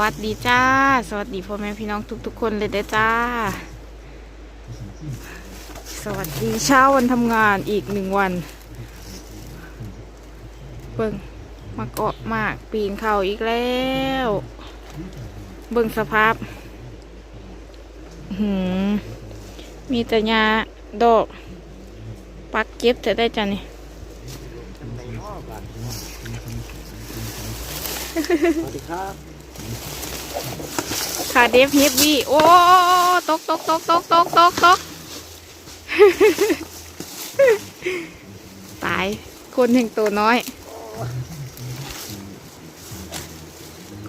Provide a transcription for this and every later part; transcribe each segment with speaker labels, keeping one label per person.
Speaker 1: วัสดีจ้า สวัสดีพ่อแม่พี่น้องทุก ๆ คนเลยเด้อจ้า สวัสดีเช้าวันทำงานอีกหนึ่งวันเบิ่งมาเกาะมากปีนเขาอีกแล้ว เบิ่งสภาพหือมีแต่หญ้าดอก ปักเก็บจะได้จ้ะนี่
Speaker 2: สวัสดีครับ
Speaker 1: ค่ะเดฟเฮฟวี่โอ้ตกตกตกตกตกตกตกตาย คนแห่งตัวน้อย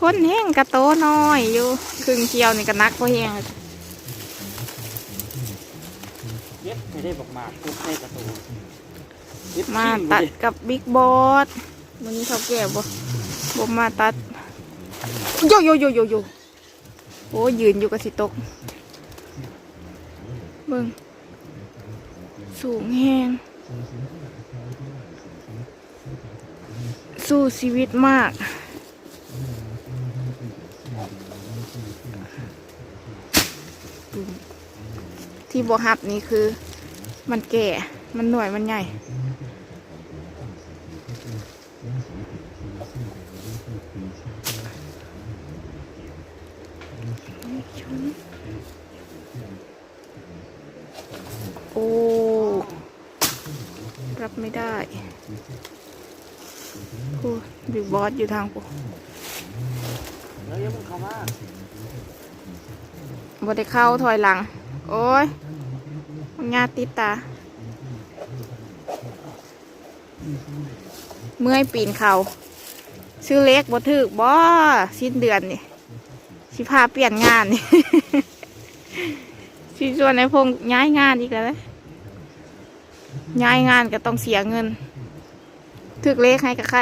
Speaker 1: คนแห่งกระโตน้อยอยู่ครึ่งเกียวนี่ก็นักพอแห้งเลย
Speaker 2: เย็บไม่ได้บอกมากกุ๊กให้กระตูเย็บ
Speaker 1: มา
Speaker 2: ขี้
Speaker 1: ตัด
Speaker 2: เลย
Speaker 1: กับบิ๊กบอสวันนี้เขาแก่บ่บ่มาตัดโยโยโยโยโย โอ้ยืนอยู่กับสิตก เบิ่งสูงแหงสู้ชีวิตมาก ที่บวฮับนี่คือ มันแก่ มันหน่วยมันใหญ่ โอ้ รับไม่ได้โอ้บิ๊กบอสอยู่ทางกู
Speaker 2: แล้วเย็บมันเข้ามา
Speaker 1: บได้เข้าถอยหลัง โอ้ยมันงาติดตา เมื่อยปีนเขา ซื้อเล็กบ่ถึกบ่สิ้นเดือนนี่ สิพาเปลี่ยนงานนี่สิชวนไอ้พงษ์ย้ายงานอีกแล้วย้ายงานก็ต้องเสียเงิน ถึกเล็กให้กับใคร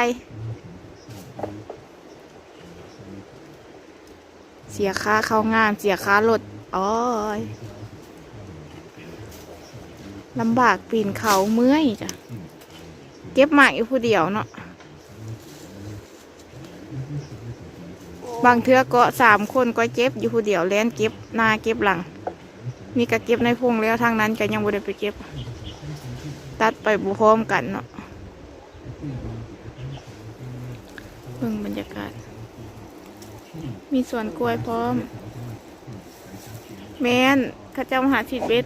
Speaker 1: เสียค่าเข้างาน เสียค่ารถอ๋อยลำบากปีนเขาเมื่อยจ้ะ เก็บหมากอยู่ผู้เดียวเนาะ บางเทือก็สามคนก็เก็บอยู่ผู้เดียวแลนเก็บหน้าเก็บหลัง มีก็เก็บในพงแล้วทางนั้นก็ยังบ่ได้ไปเก็บ ตัดไปบุพร้อมกันเนาะเบิ่งบรรยากาศ มีสวนกล้วยพร้อม แมนข้าเจ้ามหาชิดเบ็ด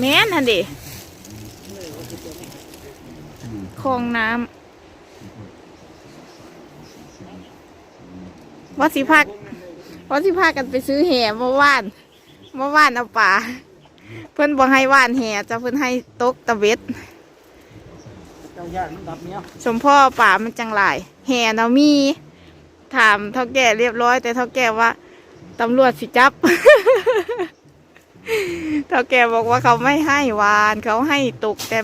Speaker 1: แมนฮันดิคลองน้ำ วัดสิพักวัดสิพากันไปซื้อแห่เมื่อวานเมื่อวานเอาป่า เพื่อนบอกให้ว่านแห่จะเพื่อนให้ตกตะเบ็ด
Speaker 2: เจ้าย่านมันดับเนี้ย
Speaker 1: สมพ่อป่ามันจังหลายแห่เรามี ถามเท่าแก่เรียบร้อย แต่เท่าแก่ว่าตำรวจสิจับเท่าแก่บอกว่าเขาไม่ให้วาน เขาให้ตกแต่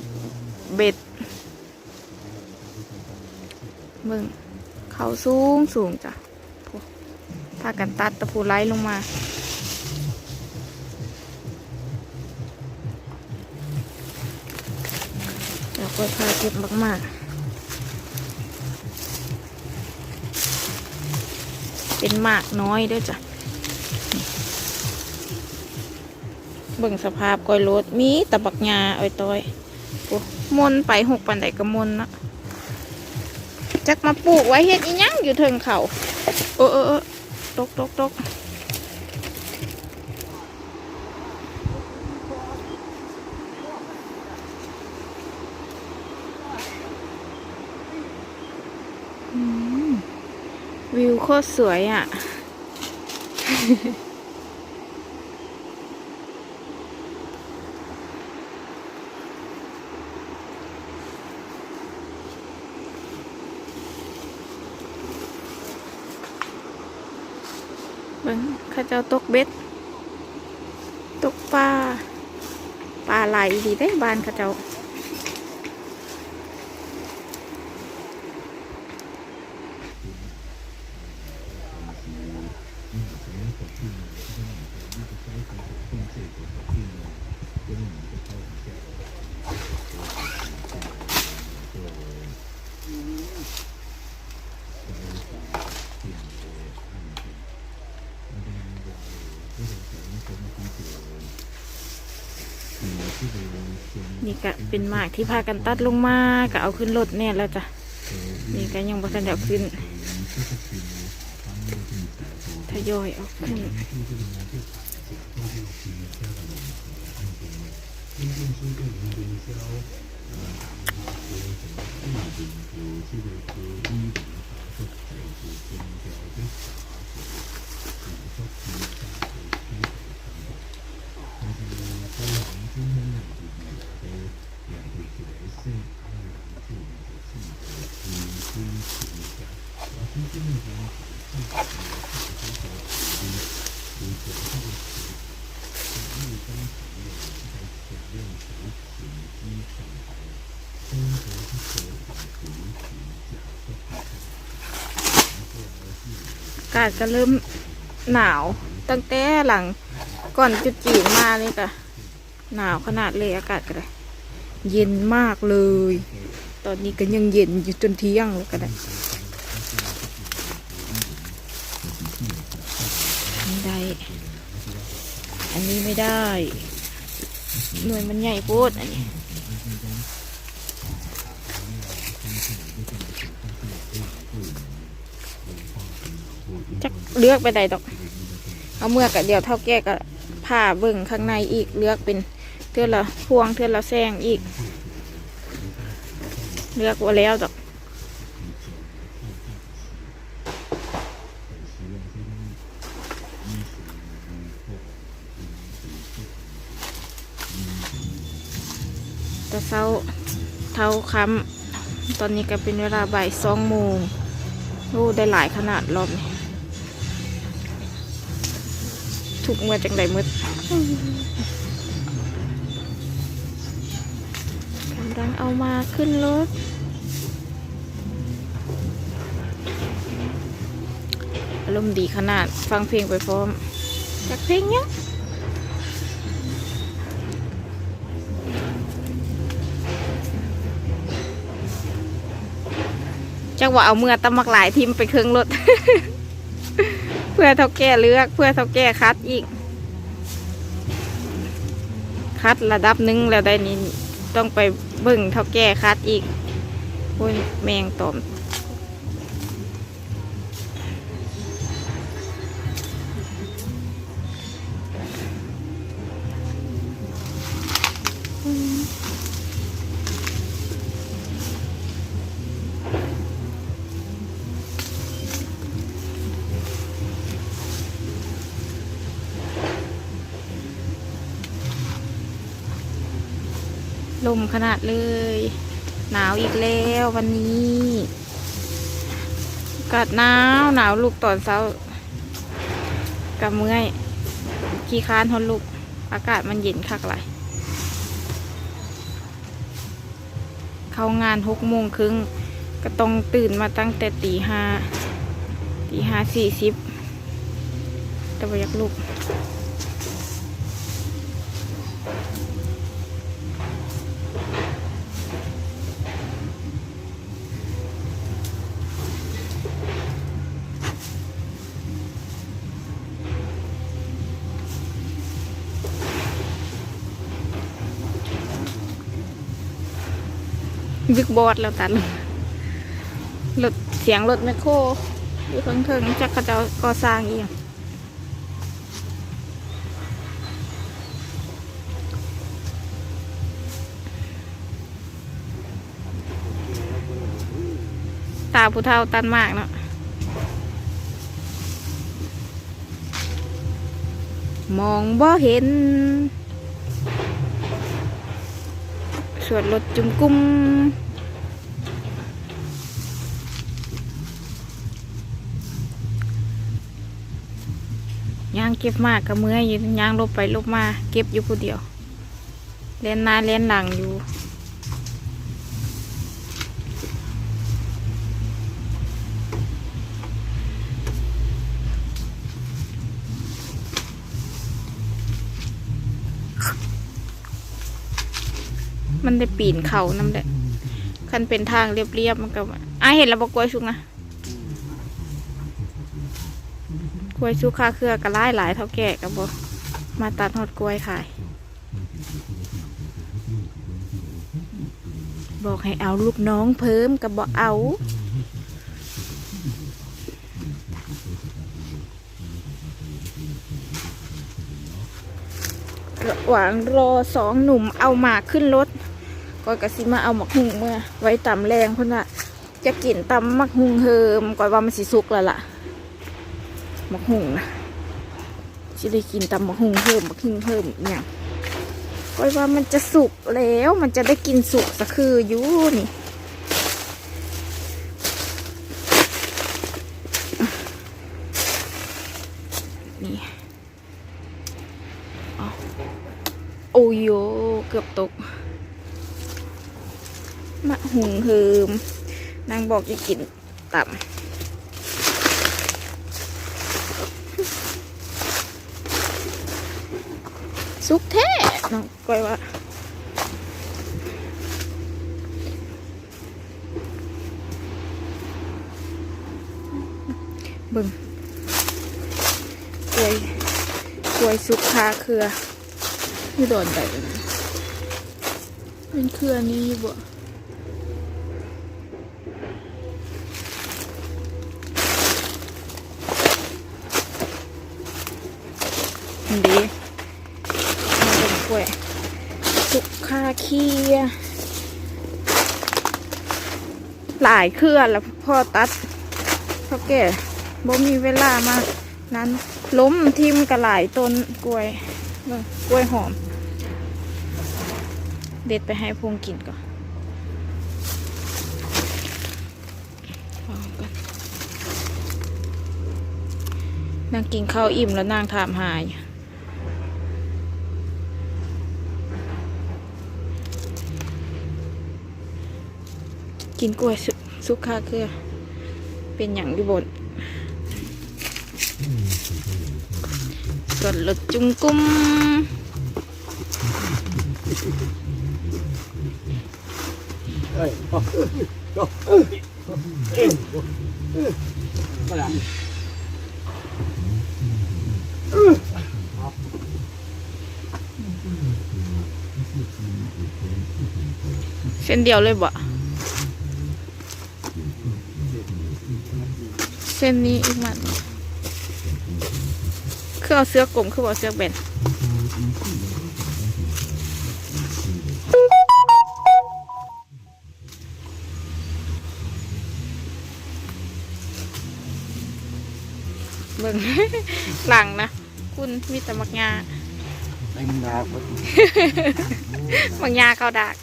Speaker 1: เบ็ดมึงเขาสูงสูงจ้ะโถ่ พากันตัดตะปูไล่ลงมาแล้วก็พาเก็บมากๆ เป็นมากน้อยด้วยจ้ะเบิ่งสภาพก้อยรถมีตะบักงาอ้อยต้อยโมนไปหกปันไดกระมนนะจักมาปลูกไว้เฮ็ดอีหยังอยู่เทิงเขา เออเออ ตกตกตกวิวโคตรสวยอะ เบิ่งเข้าเจ้าตกเบ็ด ตกปลาปลาไหลดีได้บ้านเข้าเจ้า
Speaker 2: เนี่
Speaker 1: ก็เป็นหมากที่พากันตัดลงมาก็เอาขึ้นรถแน่แล้วจ้ะนี่ก็ยังบ่ทันเดาขึ้นทยอยเอาขึ้นากาศก็เริ่มหนาว ตั้งแต่หลังก่อนจุดจีนมาเลยก็หนาวขนาดเลยอากาศก็ได้เย็นมากเลย ตอนนี้ก็ยังเย็นอยู่จนเที่ยงเลยก็ได้ไม่ได้ อันนี้ไม่ได้ หน่วยมันใหญ่โพดอันนี้ จักเลือกไปใดดอก เอาเมื่อกะเดี๋ยวเท่าแก่กะผ่าเบิ่งข้างในอีกเลือกเป็นเทือละพวงเทือละแซงอีก เลือกว่าแล้วดอกแต่เช้าเท่าคำตอนนี้ก็เป็นเวลาบ่ายสองโมงโอ้ได้หลายขนาดรอบนี้ ถูกเมื่อจังใดมืดกำลังเอามาขึ้นรถ อารมณ์ดีขนาดฟังเพลงไปพร้อมจากเพลงเนี้ยจังว่าเอาเมื่อตำมักหลายทิมไปเครื่องรถ เพื่อเท่าแก่เลือกเพื่อเท่าแก่คัดอีก คัดระดับหนึ่งแล้วได้นี้ต้องไปเบิ่งเท่าแก่คัดอีกโอ้ยแมงตอม ลมขนาดเลย หนาวอีกแล้ววันนี้อากาศหนาวหนาวลูกตอนเช้ากับเมื่อยขี้ค้านทนลูกอากาศมันเย็นคักหลายเข้างานหกโมงครึ่งก็ต้องตื่นมาตั้งแต่ตีห้าตีห้าสี่สิบแต่ว่าอยากลุก ยึกบอดแล้วตัดรถเสียงรถแมคโครอยู่ข้างเทิงๆจักเขาเจะก่อสร้างอีกตาผู้เฒ่าตันมากเนาะมองบ่เห็น ส วดรถจุมกุ้มย่างเก็บมากกับเมื่อยอยู่ย่างลบไปลบมา เก็บอยู่ผู้เดียวเล่นหน้าเล่นหลังอยู่ มันได้ปีนเขาน้ำแหละคันเป็นทางเรียบๆมันก็ว่าอะเห็นแล้วบอกกล้วยชุกนะกล้วยชุกค่าเครือกระไล่หลายเท่าแก่กับบมาตัดหดกล้วยขาย
Speaker 3: บอกให้เอาลูกน้องเพิ่มกับบอกเอาระหว่างรอสองหนุ่มเอาหมากขึ้นรถ ก็กะสิมาเอาหมักหุงเมื่อ ไว้ตำแรงเพ่นว่าจะกินตำหมักหุงเฮิมก่อนว่ามันสิสุกแล้วล่ะหมักหุงนะสิได้กินตำหมักหุงเฮิมหมักหุงเฮิมอย่างก็ว่ามันจะสุกแล้วมันจะได้กินสุกสักคืออยู่นี่นี่อาโอ้ยเกือบตก มะหุงเฮิมนางบอกจะกินต่ำซุกแท้น้องก้อยว่าบิ่งกล้วยกล้วยซุกคาเครือนี่โดนไปเลยเป็นเครือนี้ยู่บ่ อันดีมาเป็นกล้วยสุกคาเคีย หลายเครื่อแล้วพ่อตัดเพ่อแก่บ่มีเวลามานั้นล้มทิมกระหลายต้นกล้วยกล้วยหอม เด็ดไปให้พงกินก่อนก่อนนางกินข้าวอิ่มแล้วนางถามหาย กินกล้วยสุสุกคาเครือเป็นอย่างอยู่บนกดลดจุงกุ้ม
Speaker 1: เอ้ยโอ้โอ้ก็ได้
Speaker 3: เส้นเดียวเลยบ่ ส้นนี้อีกมันคือเอาเสื้อกลมคือเอาเสื้อแบนเบิ่งหลังนะ คุณมีแต่มักงา
Speaker 1: เต็มดาว
Speaker 3: มักงาเข้าดาก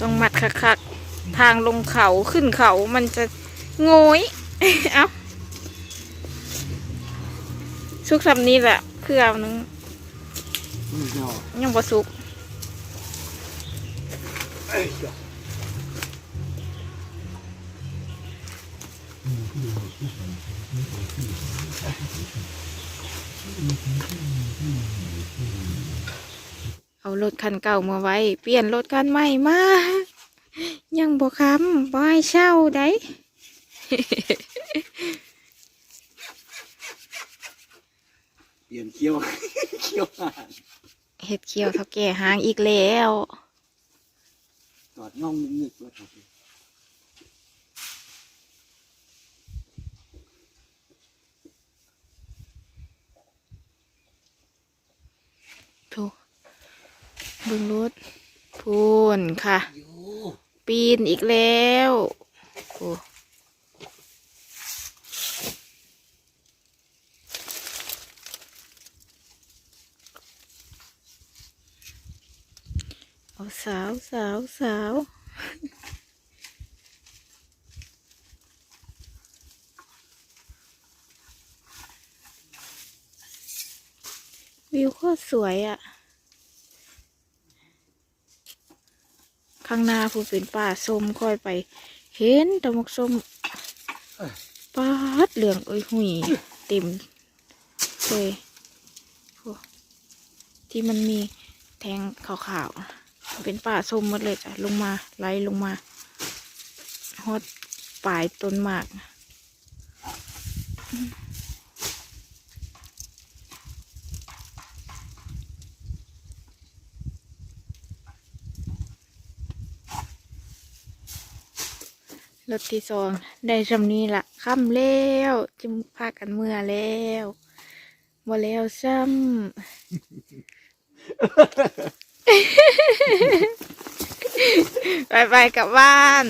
Speaker 3: ต้องมัดคักๆ ทางลงเขาขึ้นเขามันจะโงยเอ้าสุกสำนี้แหละเครือนึง
Speaker 1: เนาะ
Speaker 3: ยังบ่สุก
Speaker 1: เอ้ย
Speaker 3: เอารถคันเก่ามาไว้ เปลี่ยนรถคันใหม่มา ยังบ่คำบ่ให้เช่าได้
Speaker 1: เปลี่ยนเคี้ยวเคี้ยวหาน
Speaker 3: เห็ดเขียวเท่าแก่หางอีกแล้ว
Speaker 1: ตอดน่องมึงนึกว่าถูก
Speaker 3: ถูบิ่งรถพูนค่ะ ปีนอีกแล้วโอ้เอาสาวสาวสาว วิวโคตรสวยอะ่ะ ข้างหน้าผู้เป็นป่าส้มค่อยไป เห็นตะมกส้มปาดเหลืองเอ้ยหุยเต็มเลยที่มันมีแทงขาวๆ เป็นป่าส้มหมดเลยจ้ะลงมาไล่ลงมาฮอดปลายต้นหมาก รถที่สองได้จำนี้ละค่ำแล้วจิมพากันเมื่อแล้วบ่แล้วซ้ำ ไปไปๆกลับบ้าน